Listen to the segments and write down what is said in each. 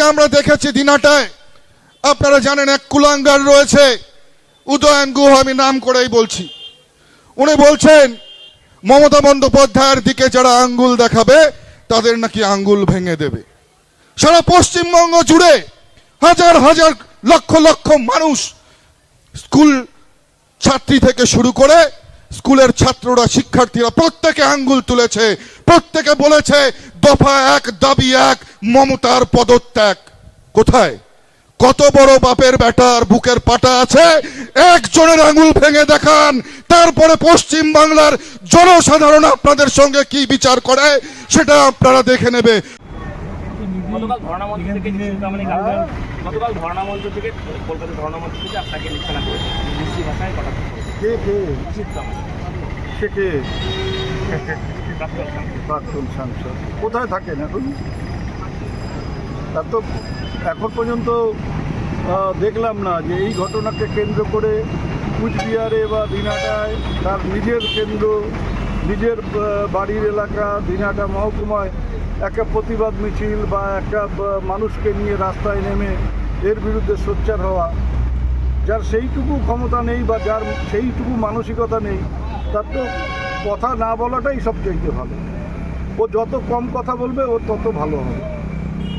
আজকে আমরা দেখেছি দিনাটায়। আপনারা জানেন এক কুলাঙ্গার রয়েছে। উদয়ন গুহ আমি নাম করেই বলছি। উনি বলছেন, মমতা বন্দ্যোপাধ্যায়ের দিকে যারা আঙ্গুল দেখাবে, তাদের নাকি আঙ্গুল ভেঙে দেবে। সারা পশ্চিমবঙ্গ জুড়ে হাজার হাজার লক্ষ লক্ষ মানুষ স্কুল ছাত্রী থেকে শুরু করে স্কুলের ছাত্ররা, শিক্ষার্থীরা প্রত্যেকে আঙ্গুল তুলেছে, প্রত্যেকে বলেছে দফা এক দাবি এক মমতার পদত্যাগ। কোথায়? কত বড় বাপের বেটার বুকের পাটা আছে? একজনের আঙুল ভেঙে দেখান। তারপরে পশ্চিম বাংলার জনসাধারণ আপনাদের সঙ্গে কি বিচার করে সেটা আপনারা দেখে নেবে। গতকাল ধর্ণা মঞ্চ থেকে যিশু কামানি গার্জেন গতকাল ধর্ণা মঞ্চ থেকে কলকাতা ধর্ণা মঞ্চ থেকে আপনাকে লিখানা করেছে। ভাষায় কথা কে কে? নিশ্চিত সে কে? প্রাক্তন সাংসদ। কোথায় থাকেন এখন তার তো এখন পর্যন্ত দেখলাম না যে এই ঘটনাকে কেন্দ্র করে কুচবিহারে বা দিনাটায় তার নিজের কেন্দ্র, নিজের বাড়ির এলাকা, দিনাটা মহকুমায় একটা প্রতিবাদ মিছিল বা একটা মানুষকে নিয়ে রাস্তায় নেমে এর বিরুদ্ধে সোচ্চার হওয়া যার সেইটুকু ক্ষমতা নেই বা যার সেইটুকু মানসিকতা নেই, তার তো কথা না বলাটাই সবচেয়ে ভালো। ও যত কম কথা বলবে, ও তত ভালো হবে।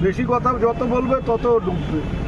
বেশি কথা যত বলবে, তত ডুববে।